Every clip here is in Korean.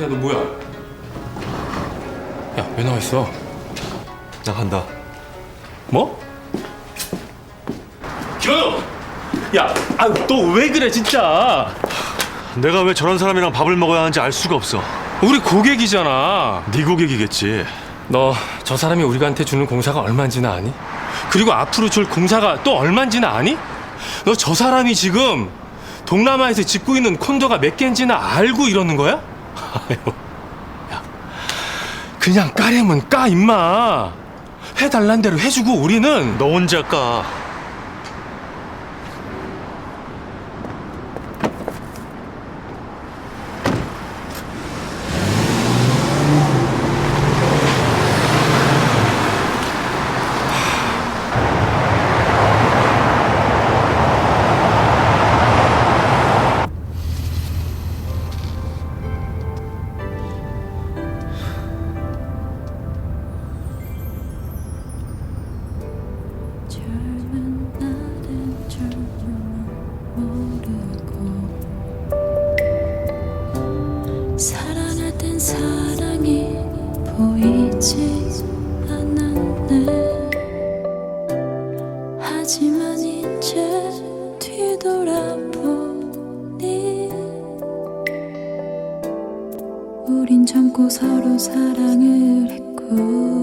야, 너 뭐야? 야, 왜 나와 있어? 나 간다. 뭐? 김현우! 야, 아, 너 왜 그래, 진짜? 내가 왜 저런 사람이랑 밥을 먹어야 하는지 알 수가 없어. 우리 고객이잖아. 네 고객이겠지. 너 저 사람이 우리한테 주는 공사가 얼마인지는 아니? 그리고 앞으로 줄 공사가 또 얼마인지는 아니? 너 저 사람이 지금 동남아에서 짓고 있는 콘도가 몇 개인지는 알고 이러는 거야? 아유, 야, 그냥 까려면 까 임마. 해달란 대로 해주고 우리는 너 혼자 까. 사랑할 땐 사랑이 보이지 않았네. 하지만 이제 뒤돌아보니 우린 젊고 서로 사랑을 했구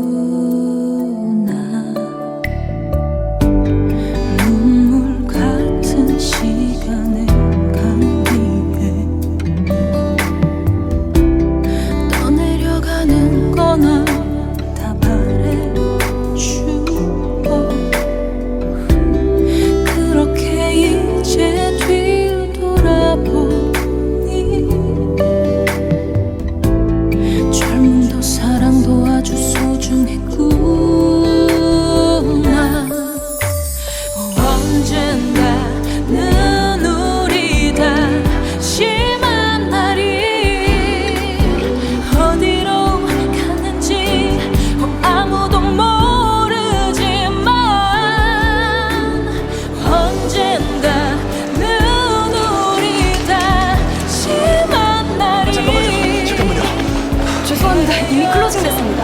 이미 클로징 됐습니다.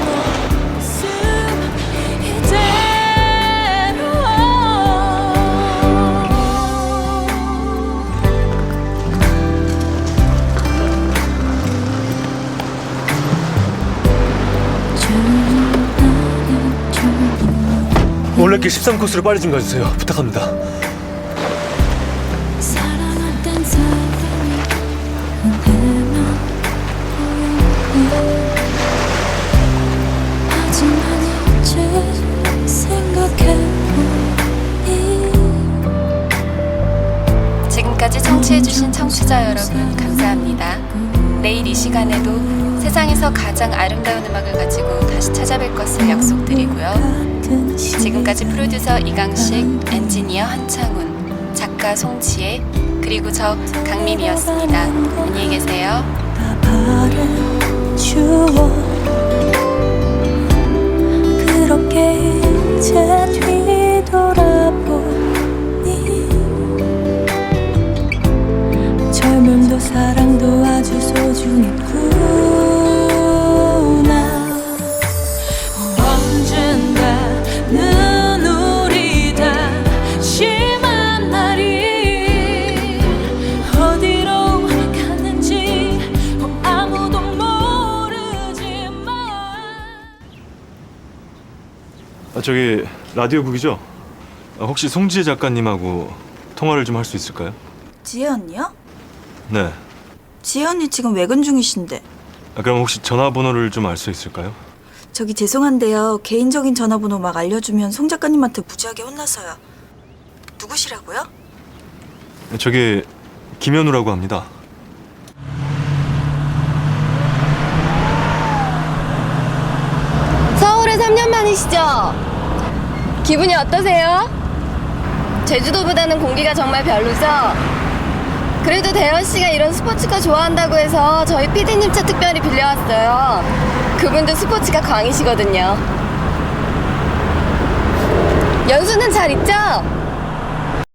올레길 13코스로 빨리 좀 가주세요. 부탁합니다. 지금까지 청취해주신 청취자 여러분 감사합니다. 내일 이 시간에도 세상에서 가장 아름다운 음악을 가지고 다시 찾아뵐 것을 약속드리고요. 지금까지 프로듀서 이강식, 엔지니어 한창훈, 작가 송지혜, 그리고 저 강림이었습니다. 안녕히 계세요. 그렇게 뒤 아, 저기 라디오국이죠? 아, 혹시 송지혜 작가님하고 통화를 좀 할 수 있을까요? 지혜 언니요? 네. 지혜 언니 지금 외근 중이신데 아, 그럼 혹시 전화번호를 좀 알 수 있을까요? 저기 죄송한데요 개인적인 전화번호 막 알려주면 송 작가님한테 무지하게 혼나서요 누구시라고요? 저기 김현우라고 합니다. 서울에 3년 만이시죠? 기분이 어떠세요? 제주도보다는 공기가 정말 별로죠? 그래도 대현 씨가 이런 스포츠카 좋아한다고 해서 저희 피디님 차 특별히 빌려왔어요. 그분도 스포츠카 광이시거든요. 연수는 잘 있죠?